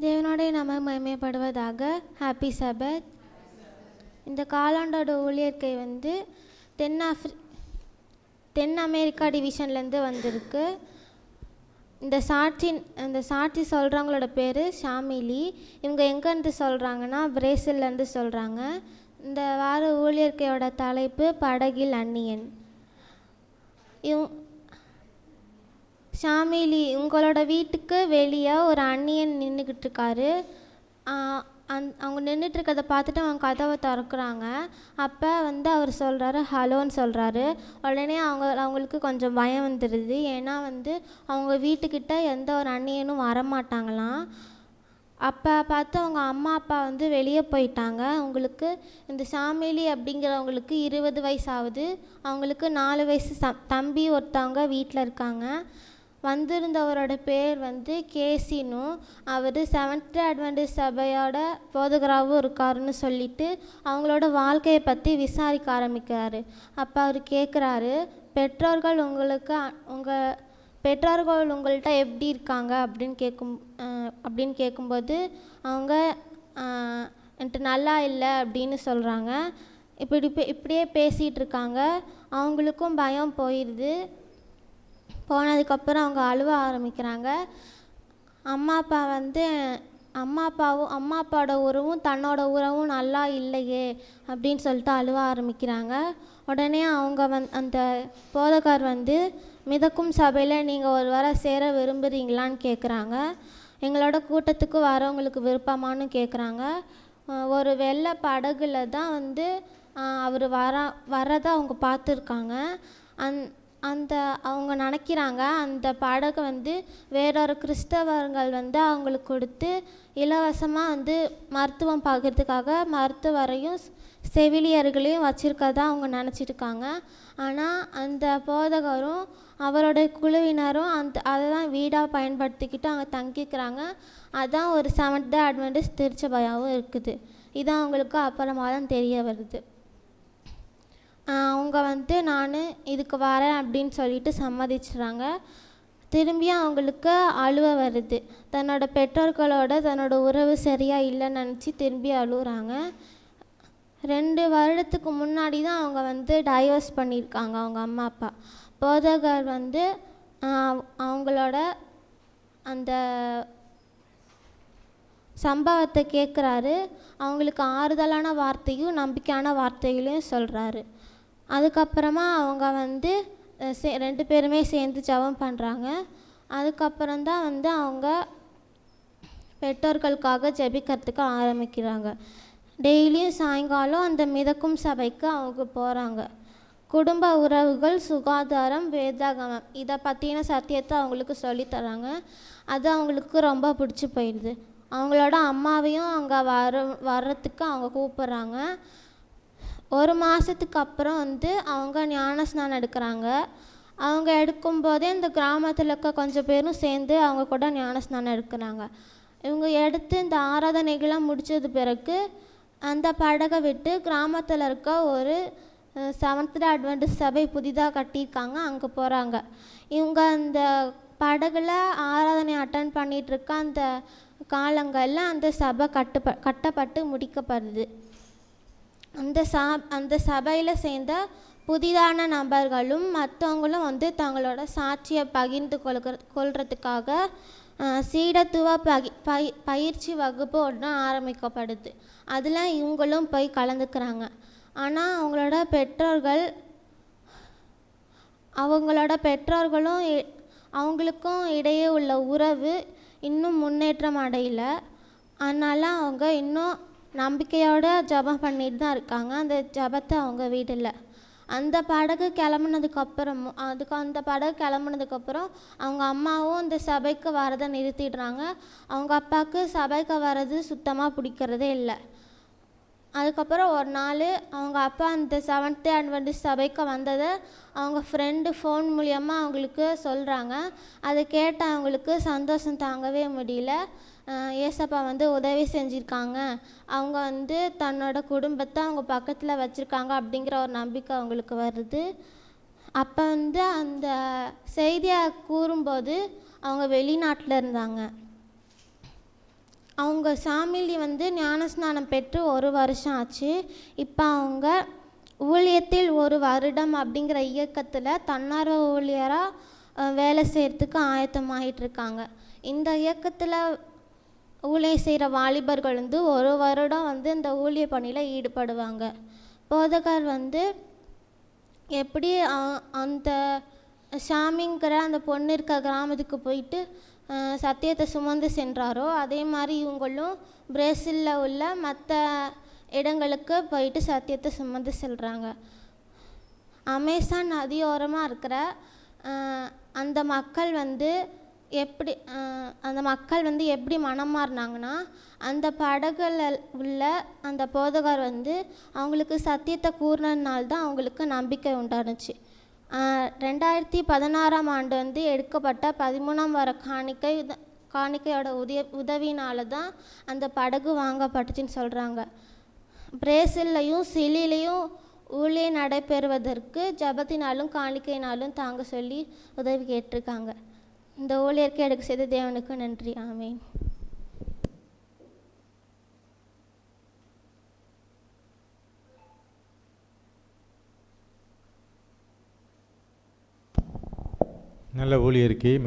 தேவனுடைய நாம மகிமைப்படுவதாக. ஹாப்பி சபத் இந்த காலாண்டோட ஊழியர்க்கை வந்து தென்னாஃப்ரி தென் அமெரிக்கா டிவிஷன்லேருந்து வந்திருக்கு. இந்த சாட்சி இந்த சாட்சி சொல்கிறவங்களோட பேர் ஷாமிலி. இவங்க எங்கேருந்து சொல்கிறாங்கன்னா பிரேசில்லேருந்து சொல்கிறாங்க இந்த வார ஊழியர்க்கையோட தலைப்பு படகில் அந்நியன். இவ் ஷாமிலி உங்களோட வீட்டுக்கு வெளியே ஒரு அந்நியன் நின்றுக்கிட்டு இருக்காரு அந் அவங்க நின்றுட்டுருக்கறத பார்த்துட்டு அவங்க கதவை திறக்குறாங்க. அப்போ வந்து அவர் சொல்கிறாரு ஹலோன்னு சொல்கிறாரு உடனே அவங்க அவங்களுக்கு கொஞ்சம் பயம் வந்துடுது ஏன்னா வந்து அவங்க வீட்டுக்கிட்ட எந்த ஒரு அந்நியனும் வரமாட்டாங்களாம். அப்போ பார்த்து அவங்க அம்மா அப்பா வந்து வெளியே போயிட்டாங்க. அவங்களுக்கு இந்த சாமிலி அப்படிங்கிறவங்களுக்கு இருபது வயசு ஆகுது அவங்களுக்கு நாலு வயசு ச தம்பி ஒருத்தவங்க வீட்டில் இருக்காங்க. வந்திருந்தவரோட பேர் வந்து கேசினு. அவர் செவன்த் அட்வான்டேஜ் சபையோட போதகராகவும் இருக்காருன்னு சொல்லிட்டு அவங்களோட வாழ்க்கையை பற்றி விசாரிக்க ஆரம்பிக்கிறாரு. அப்போ அவர் கேட்குறாரு பெற்றோர்கள் உங்களுக்கு உங்கள் பெற்றோர்கள் உங்கள்கிட்ட எப்படி இருக்காங்க? அப்படின்னு கேட்கும் அப்படின்னு கேட்கும்போது அவங்க என்கிட்ட நல்லா இல்லை அப்படின்னு சொல்கிறாங்க இப்படி பே- இப்படியே பேசிகிட்டு இருக்காங்க. அவங்களுக்கும் பயம் போயிடுது போனதுக்கப்புறம் அவங்க அழுவ ஆரம்பிக்கிறாங்க. அம்மா அப்பா வந்து அம்மா அப்பாவும் அம்மா அப்பாவோட உறவும் தன்னோட உறவும் நல்லா இல்லையே அப்படின்னு சொல்லிட்டு அழுவ ஆரம்பிக்கிறாங்க. உடனே அவங்க வந் அந்த போதகார் வந்து மிதக்கும் சபையில் நீங்கள் ஒரு வர சேர விரும்புகிறீங்களான்னு கேட்குறாங்க எங்களோட கூட்டத்துக்கு வரவங்களுக்கு விருப்பமான்னு கேட்குறாங்க ஒரு வெள்ளை படகுல தான் வந்து அவர் வர வரதை அவங்க பார்த்துருக்காங்க அந் அந்த அவங்க நினைக்கிறாங்க அந்த பாடகை வந்து வேறொரு கிறிஸ்தவர்கள் வந்து அவங்களுக்கு கொடுத்து இலவசமாக வந்து மருத்துவம் பார்க்கறதுக்காக மருத்துவரையும் செவிலியர்களையும் வச்சுருக்கதா அவங்க நினச்சிட்டுருக்காங்க ஆனால் அந்த போதகரும் அவரோடைய குழுவினரும் அந்த அதை தான் வீடாக பயன்படுத்திக்கிட்டு அங்கே தங்கிக்கிறாங்க. அதுதான் ஒரு செவன்த் டே திருச்சபையாகவும் இருக்குது. இது அவங்களுக்கு அப்புறமா தான் தெரிய வருது. அவங்க வந்து நான் இதுக்கு வரேன் அப்படின்னு சொல்லிட்டு சம்மதிச்சிடுறாங்க திரும்பியும் அவங்களுக்கு அழுவ வருது. தன்னோட பெற்றோர்களோட தன்னோட உறவு சரியாக இல்லைன்னு நினச்சி திரும்பி அழுகுறாங்க ரெண்டு வருடத்துக்கு முன்னாடி தான் அவங்க வந்து டைவர்ஸ் பண்ணியிருக்காங்க அவங்க அம்மா அப்பா. போதகர் வந்து அவங்களோட அந்த சம்பவத்தை கேட்குறாரு. அவங்களுக்கு ஆறுதலான வார்த்தையும் நம்பிக்கையான வார்த்தைகளையும் சொல்கிறாரு அதுக்கப்புறமா அவங்க வந்து சே ரெண்டு பேருமே சேர்ந்து ஜெபம் பண்ணுறாங்க அதுக்கப்புறம்தான் வந்து அவங்க பெற்றோர்களுக்காக ஜெபிக்கிறதுக்கு ஆரம்பிக்கிறாங்க. டெய்லியும் சாயங்காலம் அந்த மிதக்கும் சபைக்கு அவங்க போகிறாங்க குடும்ப உறவுகள் சுகாதாரம் வேதாகமம் இதை பற்றின சத்தியத்தை அவங்களுக்கு சொல்லித் தராங்க. அது அவங்களுக்கு ரொம்ப பிடிச்சி போயிடுது. அவங்களோட அம்மாவையும் அங்கே வர வர்றதுக்கு அவங்க கூப்பிட்றாங்க. ஒரு மாதத்துக்கு அப்புறம் வந்து அவங்க ஞானஸ்நானம் எடுக்கிறாங்க. அவங்க எடுக்கும்போதே இந்த கிராமத்தில் இருக்க கொஞ்சம் பேரும் சேர்ந்து அவங்க கூட ஞானஸ்நானம் எடுக்கிறாங்க. இவங்க எடுத்து இந்த ஆராதனைகள்லாம் முடித்தது பிறகு அந்த படகை விட்டு கிராமத்தில் இருக்க ஒரு செவன்த் அட்வென்டிஸ் சபை புதிதாக கட்டியிருக்காங்க. அங்கே போகிறாங்க இவங்க அந்த படகுல ஆராதனை அட்டன் பண்ணிகிட்ருக்க இருக்க அந்த காலங்களில் அந்த சபை கட்டுப்ப கட்டப்பட்டு முடிக்கப்படுது. அந்த சா அந்த சபையில் சேர்ந்த புதிதான நபர்களும் மற்றவங்களும் வந்து தங்களோட சாட்சியை பகிர்ந்து கொள்கிற கொள்றதுக்காக சீடத்துவ பகி பயி பயிற்சி வகுப்பு ஒன்று ஆரம்பிக்கப்படுது. அதில் இவங்களும் போய் கலந்துக்கிறாங்க. ஆனால் அவங்களோட பெற்றோர்கள் அவங்களோட பெற்றோர்களும் அவங்களுக்கும் இடையே உள்ள உறவு இன்னும் முன்னேற்றம் அடையலை. அதனால் அவங்க இன்னும் நம்பிக்கையோடு ஜெபம் பண்ணிட்டு தான் இருக்காங்க. அந்த ஜெபத்தை அவங்க வீட்டில். அந்த படகு கிளம்புனதுக்கப்புறமும் அதுக்கு அந்த படகு கிளம்புனதுக்கப்புறம் அவங்க அம்மாவும் இந்த சபைக்கு வரதை நிறுத்திடுறாங்க. அவங்க அப்பாவுக்கு சபைக்கு வர்றது சுத்தமாக பிடிக்கிறதே இல்லை. அதுக்கப்புறம் ஒரு நாள் அவங்க அப்பா அந்த செவன்த் அட்வென்டிஸ் சபைக்கு வந்ததை அவங்க ஃப்ரெண்டு ஃபோன் மூலியமாக அவங்களுக்கு சொல்கிறாங்க அதை கேட்டு அவங்களுக்கு சந்தோஷம் தாங்கவே முடியல. ஏசப்பா வந்து உதவி செஞ்சுருக்காங்க. அவங்க வந்து தன்னோட குடும்பத்தை அவங்க பக்கத்தில் வச்சுருக்காங்க அப்படிங்கிற ஒரு நம்பிக்கை அவங்களுக்கு வருது. அப்போ வந்து அந்த செய்தியை கூறும்போது அவங்க வெளிநாட்டில் இருந்தாங்க. அவங்க சாமிலி வந்து ஞானஸ்நானம் பெற்று ஒரு வருஷம் ஆச்சு. இப்போ அவங்க ஊழியத்தில் ஒரு வருடம் அப்படிங்கிற இயக்கத்தில் தன்னார்வ ஊழியராக வேலை செய்கிறதுக்கு ஆயத்தமாகிட்டு இருக்காங்க. இந்த இயக்கத்தில் ஊழியம் செய்கிற வாலிபர்கள் வந்து ஒரு வருடம் வந்து இந்த ஊழிய பணியில் ஈடுபடுவாங்க. போதகர் வந்து எப்படி அ- அந்த சாமிங்கிற அந்த பொண்ணு இருக்க கிராமத்துக்கு போயிட்டு சத்தியத்தை சுமந்து சென்றாரோ அதே மாதிரி இவங்களும் பிரேசிலில் உள்ள மற்ற இடங்களுக்கு போயிட்டு சத்தியத்தை சுமந்து செல்கிறாங்க அமேசான் நதியோரமாக இருக்கிற அந்த மக்கள் வந்து எப்படி அந்த மக்கள் வந்து எப்படி மனம் மாறினாங்கன்னா அந்த படகுல உள்ள அந்த போதகர் வந்து அவங்களுக்கு சத்தியத்தை கூறினதுனால தான் அவங்களுக்கு நம்பிக்கை உண்டானுச்சு. ரெண்டாயிரத்தி பதினாறாம் ஆண்டு வந்து எடுக்கப்பட்ட பதிமூணாம் வார காணிக்கை காணிக்கையோட உதவி உதவினால தான் அந்த படகு வாங்கப்பட்டுச்சுன்னு சொல்கிறாங்க பிரேசில்லையும் சிலிலையும் ஊழியம் நடைபெறுவதற்கு ஜபத்தினாலும் காணிக்கையினாலும் தாங்க சொல்லி உதவி கேட்டிருக்காங்க. இந்த ஊழியருக்கு எடுக்க செய்த தேவனுக்கு நன்றி. ஆமேன். நல்ல ஊழியருக்கு